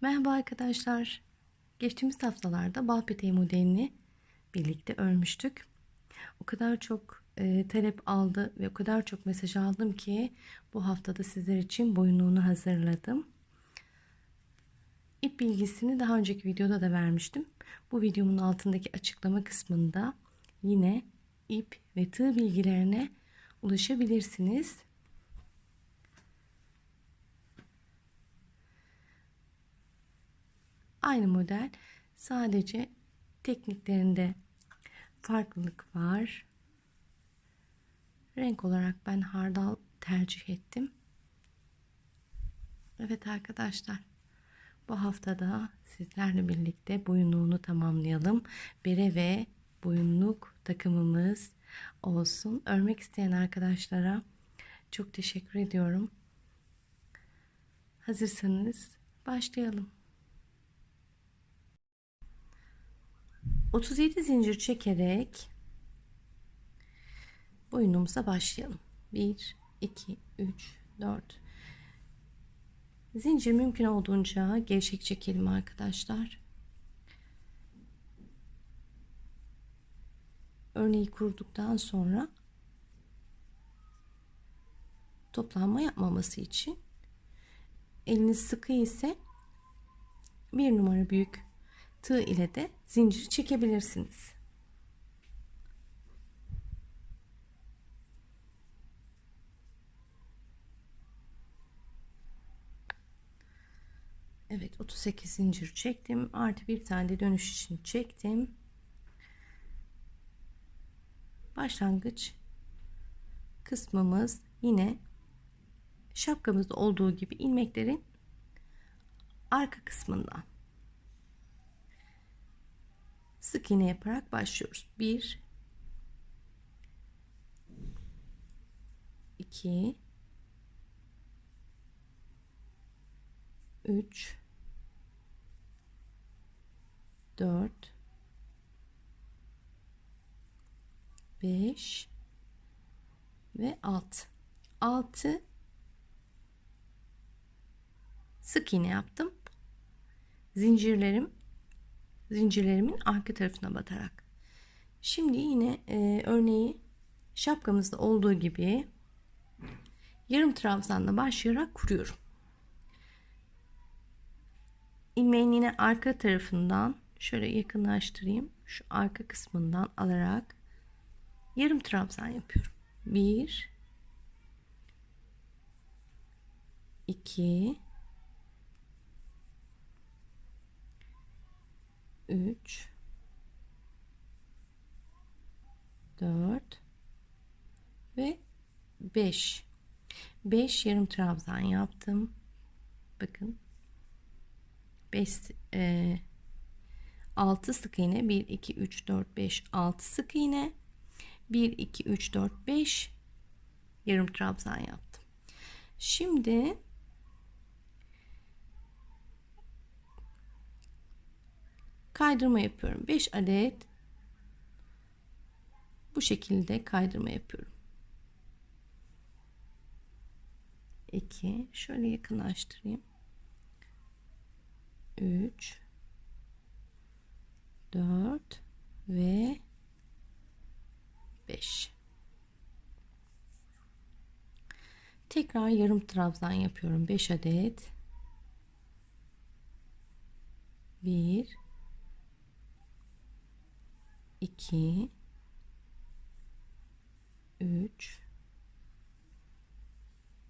Merhaba arkadaşlar. Geçtiğimiz haftalarda bal peteği modelini birlikte örmüştük. O kadar çok e, talep aldı ve o kadar çok mesaj aldım ki bu haftada sizler için boyunluğunu hazırladım. İp bilgisini daha önceki videoda da vermiştim. Bu videomun altındaki açıklama kısmında yine ip ve tığ bilgilerine ulaşabilirsiniz. Aynı model sadece tekniklerinde farklılık var. Renk olarak ben hardal tercih ettim. Evet arkadaşlar bu haftada sizlerle birlikte boyunluğunu tamamlayalım. Bere ve boyunluk takımımız olsun. Örmek isteyen arkadaşlara çok teşekkür ediyorum. Hazırsanız başlayalım. 37 zincir çekerek boyunumuza başlayalım. 1 2 3 4 Zincir mümkün olduğunca gevşek çekelim arkadaşlar. Örneği kurduktan sonra toplanma yapmaması için eliniz sıkı ise bir numara büyük tığ ile de zincir çekebilirsiniz. Evet 38 zincir çektim. Artı bir tane de dönüş için çektim. Başlangıç kısmımız yine şapkamızda olduğu gibi ilmeklerin arka kısmından sık iğne yaparak başlıyoruz. 1 2 3 4 5 ve 6 6 sık iğne yaptım zincirlerim zincirlerimin arka tarafına batarak şimdi yine e, örneği şapkamızda olduğu gibi yarım trabzanla başlayarak kuruyorum ilmeğin yine arka tarafından şöyle yakınlaştırayım. Şu arka kısmından alarak yarım trabzan yapıyorum. 1 2 3 4 ve 5 5 yarım trabzan yaptım. Bakın. 5 e, 6 sık iğne. 1 2 3 4 5 6 sık iğne. 1 2 3 4 5 yarım trabzan yaptım. Şimdi kaydırma yapıyorum. 5 adet bu şekilde kaydırma yapıyorum. 2 şöyle yakınlaştırayım. 3 4 ve 5 tekrar yarım trabzan yapıyorum 5 adet 1 2 3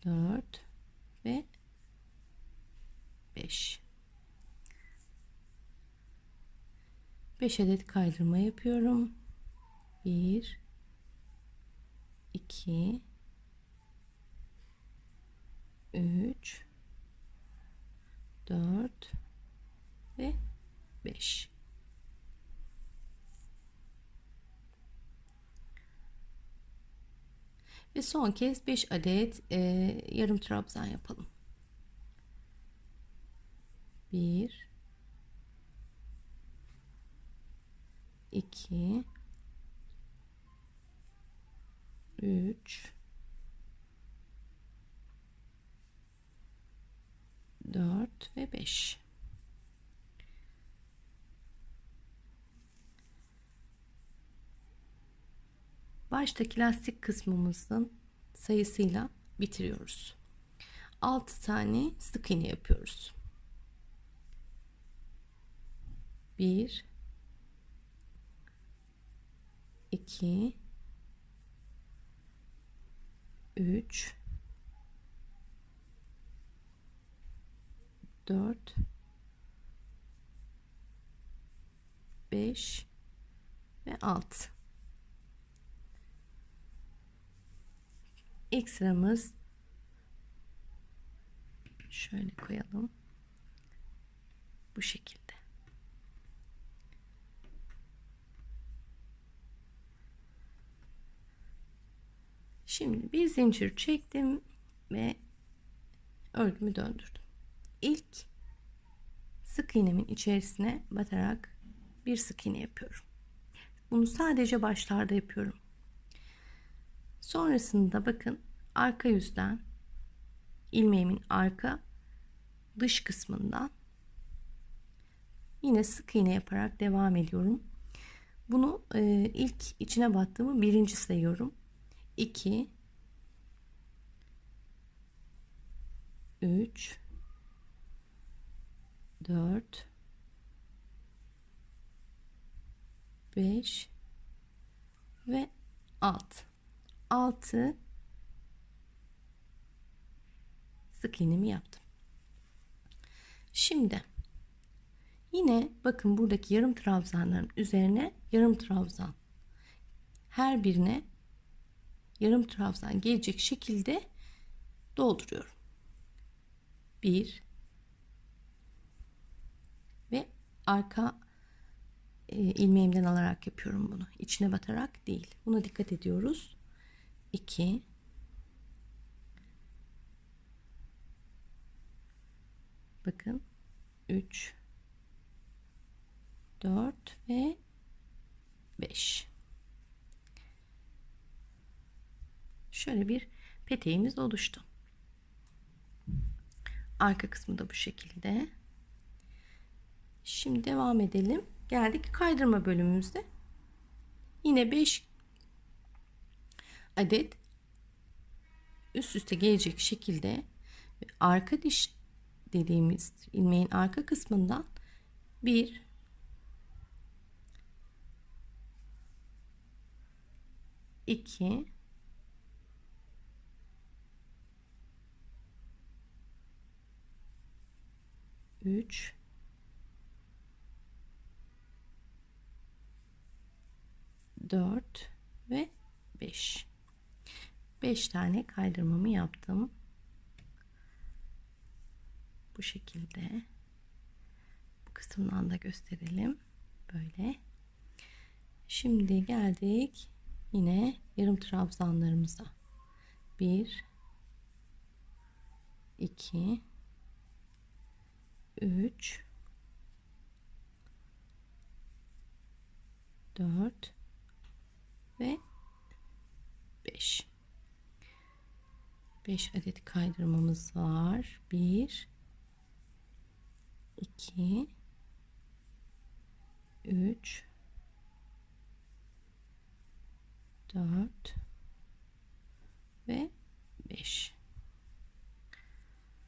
4 ve 5 5 adet kaydırma yapıyorum. 1 2 3 4 ve 5 ve son kez 5 adet e, yarım trabzan yapalım. 1 2 3 4 ve 5 baştaki lastik kısmımızın sayısıyla bitiriyoruz. 6 tane sık iğne yapıyoruz. 1 2 3 4 5 ve 6 ilk sıramız. Şöyle koyalım. Bu şekilde. Şimdi bir zincir çektim ve örgümü döndürdüm. İlk sık iğnemin içerisine batarak bir sık iğne yapıyorum. Bunu sadece başlarda yapıyorum sonrasında bakın arka yüzden ilmeğimin arka dış kısmından yine sık iğne yaparak devam ediyorum. Bunu e, ilk içine battığımı birinci sayıyorum. 2 3 4 5 ve 6 6 sık iğnemi yaptım. Şimdi yine bakın buradaki yarım trabzanların üzerine yarım trabzan her birine yarım trabzan gelecek şekilde dolduruyorum. 1 ve arka e, ilmeğimden alarak yapıyorum bunu. İçine batarak değil. Buna dikkat ediyoruz. 2 bakın 3 4 ve 5 şöyle bir peteğimiz oluştu. Arka kısmı da bu şekilde. Şimdi devam edelim. Geldik kaydırma bölümümüzde yine 5 adet üst üste gelecek şekilde arka diş dediğimiz ilmeğin arka kısmından bir iki üç dört ve beş beş tane kaydırmamı yaptım. Bu şekilde. Bu kısımdan da gösterelim. Böyle. Şimdi geldik yine yarım trabzanlarımıza. 1 2 3 4 ve 5 5 adet kaydırmamız var. 1 2 3 4 ve 5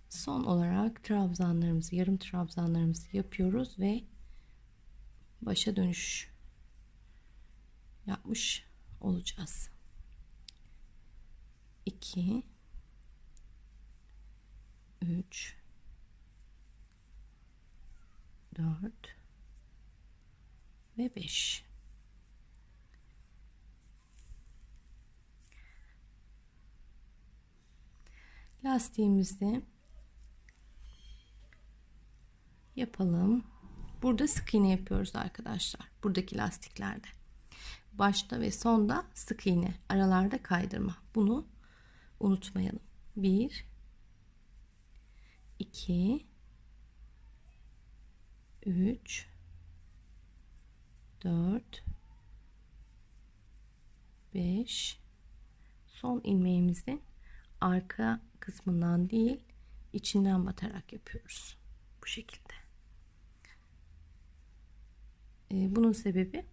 son olarak trabzanlarımızı yarım trabzanlarımızı yapıyoruz ve başa dönüş yapmış olacağız. 2 3 4 ve 5 lastiğimizi yapalım. Burada sık iğne yapıyoruz arkadaşlar buradaki lastiklerde. Başta ve sonda sık iğne aralarda kaydırma. Bunu unutmayalım. 1 2 3 4 5 son ilmeğimizin arka kısmından değil içinden batarak yapıyoruz bu şekilde ee, bunun sebebi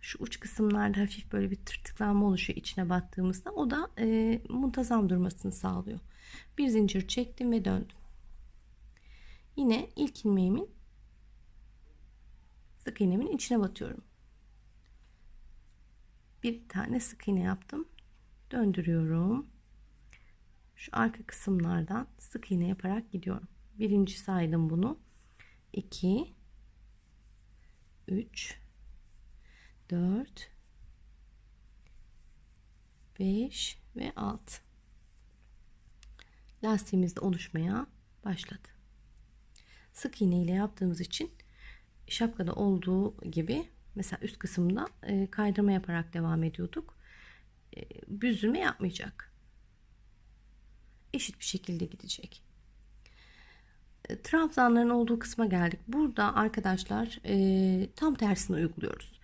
şu uç kısımlarda hafif böyle bir tırtıklanma oluşuyor içine battığımızda. O da e, muntazam durmasını sağlıyor. Bir zincir çektim ve döndüm. Yine ilk ilmeğimin sık iğnemin içine batıyorum. Bir tane sık iğne yaptım. Döndürüyorum. Şu arka kısımlardan sık iğne yaparak gidiyorum. Birinci saydım bunu. 2 3 4 5 ve 6 lastiğimiz de oluşmaya başladı. Sık iğne ile yaptığımız için şapkada olduğu gibi mesela üst kısımda e, kaydırma yaparak devam ediyorduk. E, büzülme yapmayacak. Eşit bir şekilde gidecek. E, trabzanların olduğu kısma geldik. Burada arkadaşlar e, tam tersini uyguluyoruz.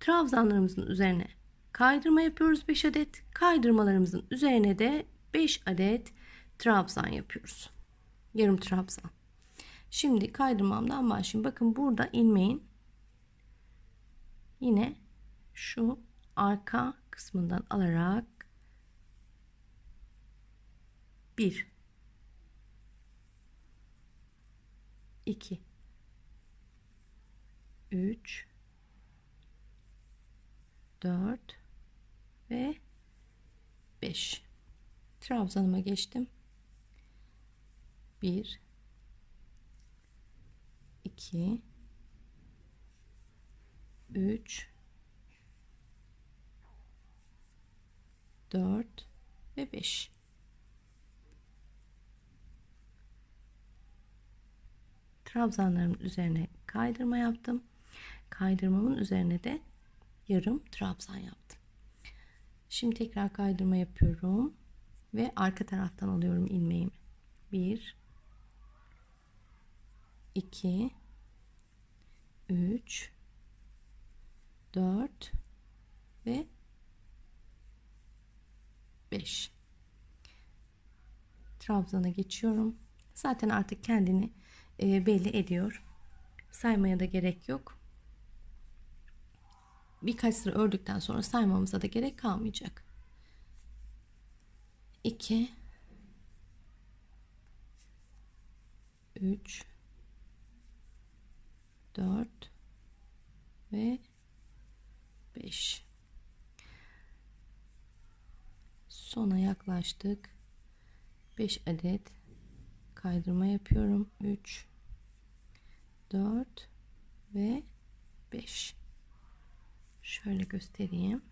Trabzanlarımızın üzerine kaydırma yapıyoruz 5 adet. Kaydırmalarımızın üzerine de 5 adet trabzan yapıyoruz. Yarım trabzan. Şimdi kaydırmamdan başlayayım. Bakın burada ilmeğin yine şu arka kısmından alarak bir 2 3 4 ve 5 trabzanıma geçtim. 1 2 3 4 ve 5 trabzanların üzerine kaydırma yaptım. Kaydırmamın üzerine de yarım trabzan yaptım. Şimdi tekrar kaydırma yapıyorum ve arka taraftan alıyorum ilmeğimi. 1 2 3 4 ve 5 trabzana geçiyorum. Zaten artık kendini e, belli ediyor. Saymaya da gerek yok. Birkaç sıra ördükten sonra saymamıza da gerek kalmayacak. 2 3 4 ve 5 sona yaklaştık. 5 adet kaydırma yapıyorum. 3 4 ve 5 şöyle göstereyim.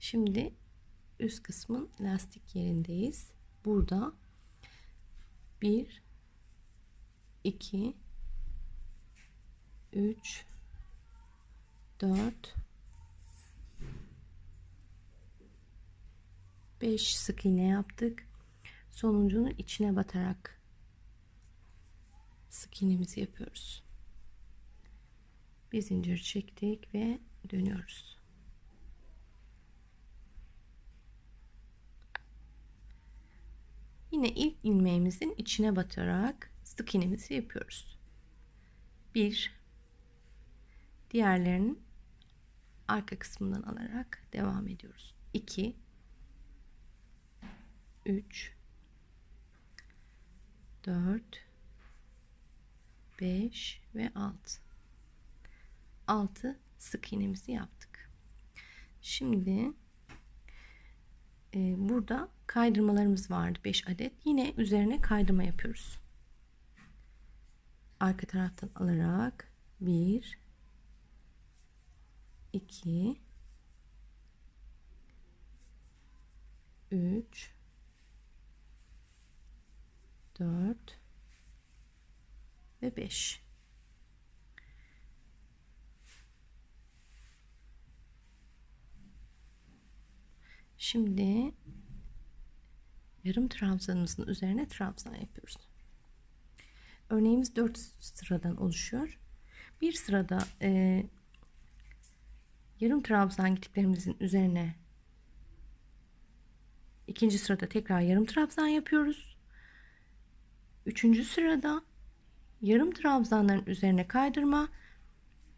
Şimdi üst kısmın lastik yerindeyiz burada 1 2 3 4 5 sık iğne yaptık. Sonuncunun içine batarak sık iğnemizi yapıyoruz. Bir zincir çektik ve dönüyoruz. Yine ilk ilmeğimizin içine batarak sık iğnemizi yapıyoruz. Bir, diğerlerinin arka kısmından alarak devam ediyoruz. 2 3 4 5 ve 6 6 sık iğnemizi yaptık. Şimdi e, burada kaydırmalarımız vardı 5 adet. Yine üzerine kaydırma yapıyoruz. Arka taraftan alarak 1 2 3 4 ve 5 Şimdi yarım trabzanımızın üzerine trabzan yapıyoruz. Örneğimiz 4 sıradan oluşuyor. Bir sırada e, yarım trabzan gittiklerimizin üzerine ikinci sırada tekrar yarım trabzan yapıyoruz. Üçüncü sırada yarım trabzanların üzerine kaydırma,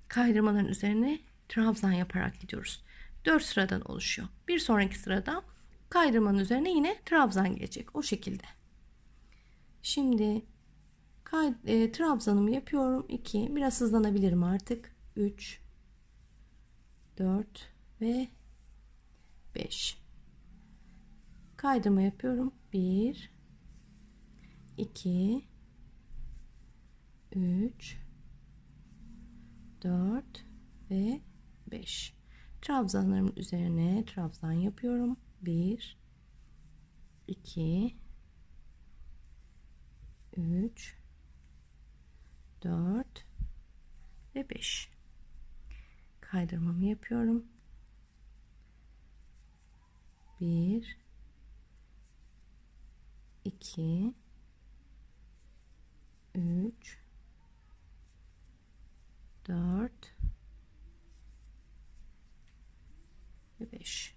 kaydırmaların üzerine trabzan yaparak gidiyoruz. 4 sıradan oluşuyor. Bir sonraki sırada kaydırmanın üzerine yine trabzan gelecek. O şekilde. Şimdi kay, e, trabzanımı yapıyorum. 2. Biraz hızlanabilirim artık. 3 4 ve 5 kaydırma yapıyorum 1 2 3 4 ve 5 trabzanlarımın üzerine trabzan yapıyorum 1 2 3 4 ve 5 kaydırmamı yapıyorum. 1 2 3 4 ve 5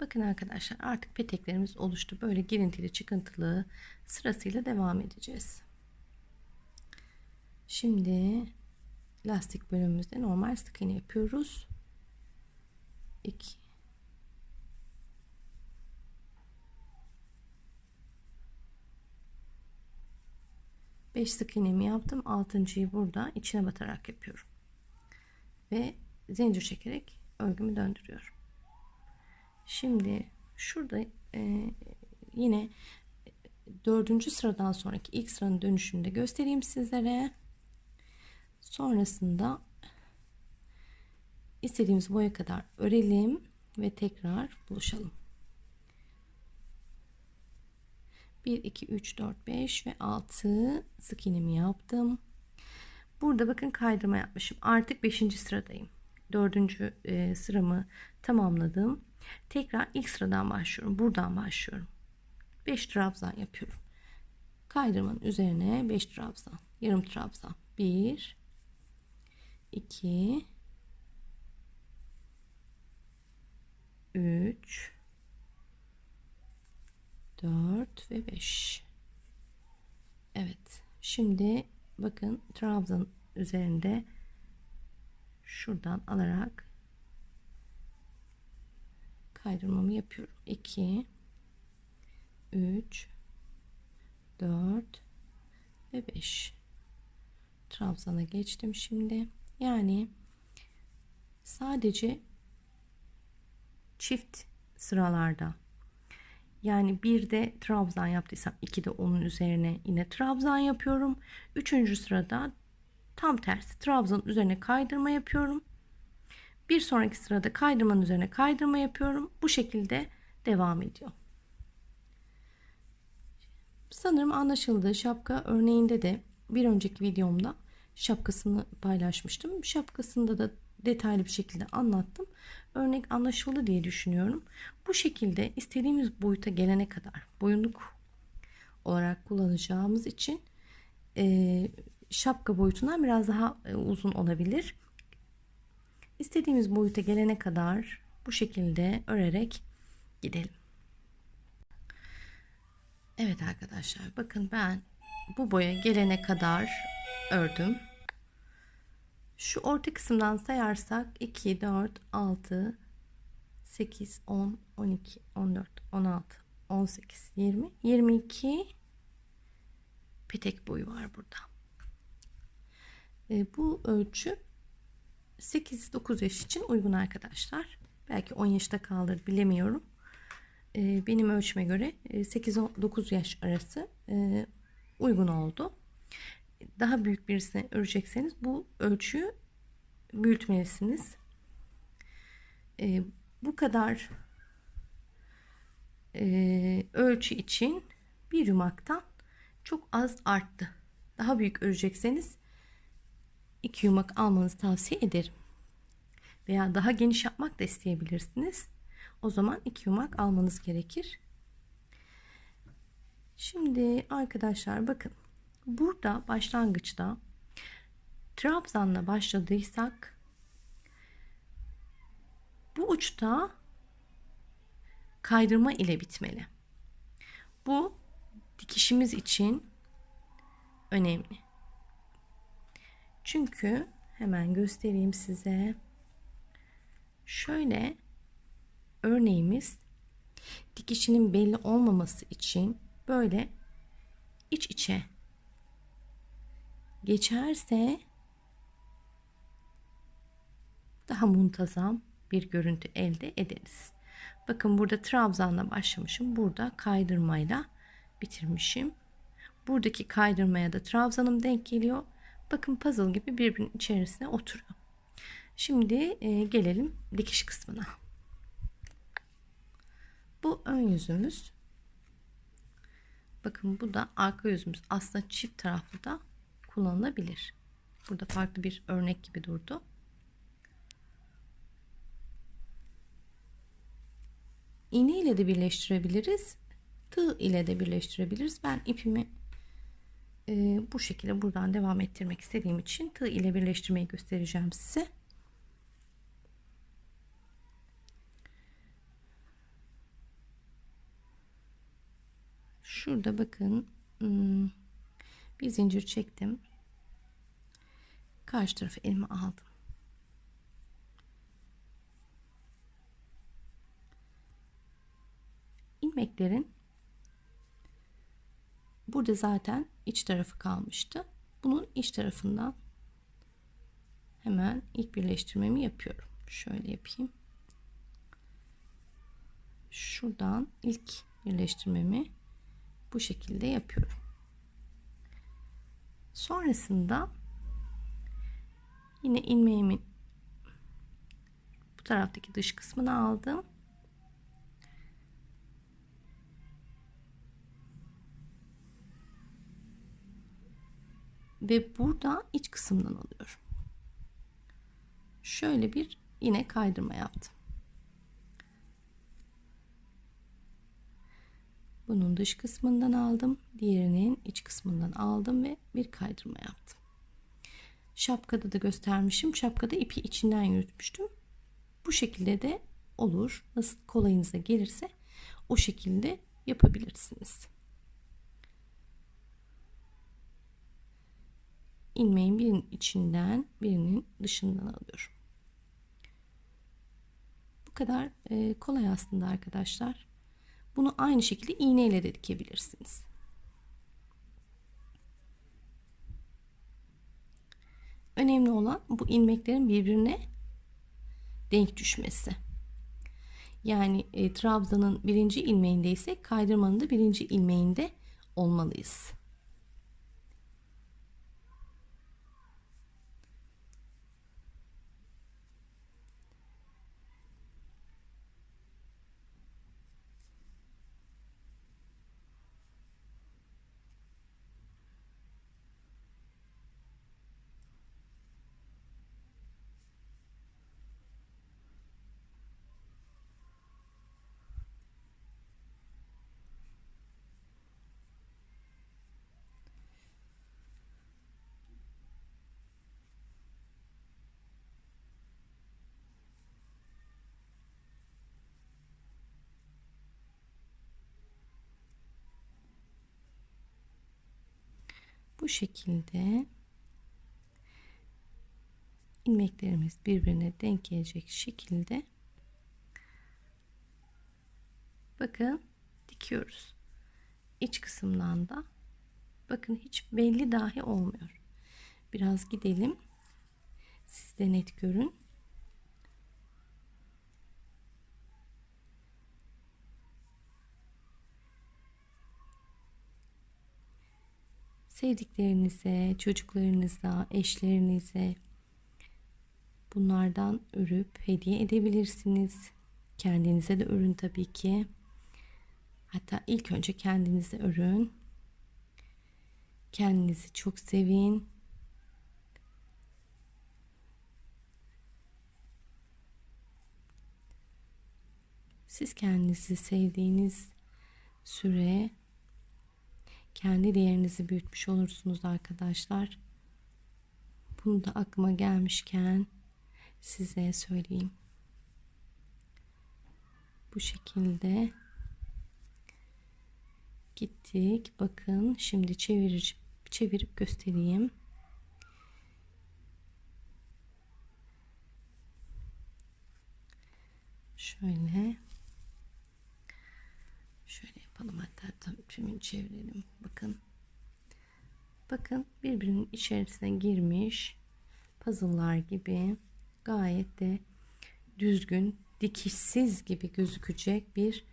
Bakın arkadaşlar artık peteklerimiz oluştu. Böyle girintili çıkıntılı sırasıyla devam edeceğiz. Şimdi lastik bölümümüzde normal sık iğne yapıyoruz. 2 5 sık iğnemi yaptım. 6.yı burada içine batarak yapıyorum. Ve zincir çekerek örgümü döndürüyorum. Şimdi şurada e, yine dördüncü sıradan sonraki ilk sıranın dönüşünü de göstereyim sizlere. Sonrasında istediğimiz boya kadar örelim ve tekrar buluşalım. 1 2 3 4 5 ve 6 sık iğnemi yaptım. Burada bakın kaydırma yapmışım. Artık 5. sıradayım. 4. E, sıramı tamamladım. Tekrar ilk sıradan başlıyorum. Buradan başlıyorum. 5 trabzan yapıyorum. Kaydırmanın üzerine 5 trabzan. Yarım trabzan. 1 2 3 4 ve 5 Evet şimdi bakın trabzan üzerinde şuradan alarak kaydırmamı yapıyorum 2 3 4 ve 5 trabzana geçtim şimdi yani sadece çift sıralarda yani bir de trabzan yaptıysam iki de onun üzerine yine trabzan yapıyorum. Üçüncü sırada tam tersi trabzanın üzerine kaydırma yapıyorum. Bir sonraki sırada kaydırmanın üzerine kaydırma yapıyorum. Bu şekilde devam ediyor. Sanırım anlaşıldı. Şapka örneğinde de bir önceki videomda şapkasını paylaşmıştım. Şapkasında da detaylı bir şekilde anlattım. Örnek anlaşıldı diye düşünüyorum. Bu şekilde istediğimiz boyuta gelene kadar boyunluk olarak kullanacağımız için şapka boyutundan biraz daha uzun olabilir. İstediğimiz boyuta gelene kadar bu şekilde örerek gidelim. Evet arkadaşlar bakın ben bu boya gelene kadar ördüm. Şu orta kısımdan sayarsak 2, 4, 6, 8, 10, 12, 14, 16, 18, 20, 22 petek boyu var burada. E, bu ölçü 8-9 yaş için uygun arkadaşlar. Belki 10 yaşta kalır bilemiyorum. E, benim ölçüme göre 8-9 yaş arası e, uygun oldu daha büyük birisine örecekseniz bu ölçüyü büyütmelisiniz. E, bu kadar e, ölçü için bir yumaktan çok az arttı. Daha büyük örecekseniz iki yumak almanızı tavsiye ederim. Veya daha geniş yapmak da isteyebilirsiniz. O zaman iki yumak almanız gerekir. Şimdi arkadaşlar bakın Burada başlangıçta trabzanla başladıysak bu uçta kaydırma ile bitmeli. Bu dikişimiz için önemli. Çünkü hemen göstereyim size. Şöyle örneğimiz dikişinin belli olmaması için böyle iç içe geçerse daha muntazam bir görüntü elde ederiz. Bakın burada trabzanla başlamışım. Burada kaydırmayla bitirmişim. Buradaki kaydırmaya da trabzanım denk geliyor. Bakın puzzle gibi birbirinin içerisine oturuyor. Şimdi e, gelelim dikiş kısmına. Bu ön yüzümüz. Bakın bu da arka yüzümüz. Aslında çift taraflı da kullanılabilir. Burada farklı bir örnek gibi durdu. İğne ile de birleştirebiliriz. Tığ ile de birleştirebiliriz. Ben ipimi e, bu şekilde buradan devam ettirmek istediğim için tığ ile birleştirmeyi göstereceğim size. Şurada bakın hmm, bir zincir çektim. Karşı tarafı elime aldım. ilmeklerin burada zaten iç tarafı kalmıştı. Bunun iç tarafından hemen ilk birleştirmemi yapıyorum. Şöyle yapayım. Şuradan ilk birleştirmemi bu şekilde yapıyorum. Sonrasında yine ilmeğimin bu taraftaki dış kısmını aldım. Ve burada iç kısımdan alıyorum. Şöyle bir yine kaydırma yaptım. Bunun dış kısmından aldım. Diğerinin iç kısmından aldım ve bir kaydırma yaptım. Şapkada da göstermişim. Şapkada ipi içinden yürütmüştüm. Bu şekilde de olur. Nasıl kolayınıza gelirse o şekilde yapabilirsiniz. İlmeğin birinin içinden birinin dışından alıyorum. Bu kadar e, kolay aslında arkadaşlar. Bunu aynı şekilde iğneyle de dikebilirsiniz. Önemli olan bu ilmeklerin birbirine denk düşmesi. Yani e, trabzanın birinci ilmeğinde ise kaydırmanın da birinci ilmeğinde olmalıyız. Bu şekilde ilmeklerimiz birbirine denk gelecek şekilde bakın dikiyoruz. İç kısımdan da bakın hiç belli dahi olmuyor. Biraz gidelim. Siz de net görün. Sevdiklerinize, çocuklarınıza, eşlerinize bunlardan örüp hediye edebilirsiniz. Kendinize de örün tabii ki. Hatta ilk önce kendinize örün. Kendinizi çok sevin. Siz kendinizi sevdiğiniz süre kendi değerinizi büyütmüş olursunuz arkadaşlar. Bunu da aklıma gelmişken size söyleyeyim. Bu şekilde gittik. Bakın şimdi çevirici çevirip göstereyim. Şöyle yapalım hatta tümünü çevirelim. Bakın. Bakın birbirinin içerisine girmiş puzzle'lar gibi gayet de düzgün, dikişsiz gibi gözükecek bir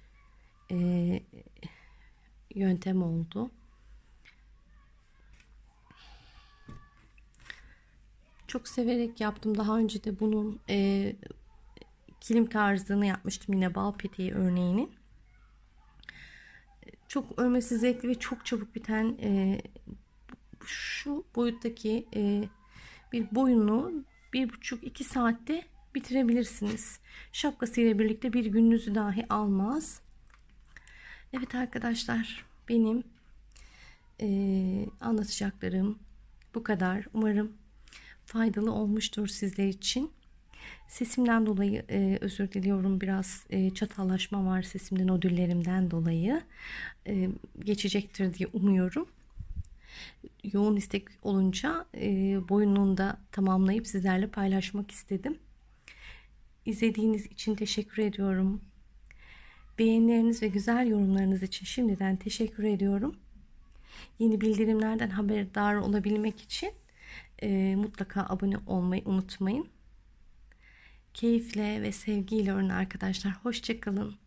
e, yöntem oldu. Çok severek yaptım. Daha önce de bunun e, kilim tarzını yapmıştım yine bal peteği örneğini. Çok örmesi zevkli ve çok çabuk biten e, şu boyuttaki e, bir boyunu bir buçuk iki saatte bitirebilirsiniz. Şapkası ile birlikte bir gününüzü dahi almaz. Evet arkadaşlar benim e, anlatacaklarım bu kadar. Umarım faydalı olmuştur sizler için. Sesimden dolayı e, özür diliyorum. Biraz e, çatallaşma var sesimden nodüllerimden dolayı. E, geçecektir diye umuyorum. Yoğun istek olunca e, boyunluğunu da tamamlayıp sizlerle paylaşmak istedim. İzlediğiniz için teşekkür ediyorum. Beğenileriniz ve güzel yorumlarınız için şimdiden teşekkür ediyorum. Yeni bildirimlerden haberdar olabilmek için e, mutlaka abone olmayı unutmayın. Keyifle ve sevgiyle örün arkadaşlar. Hoşçakalın.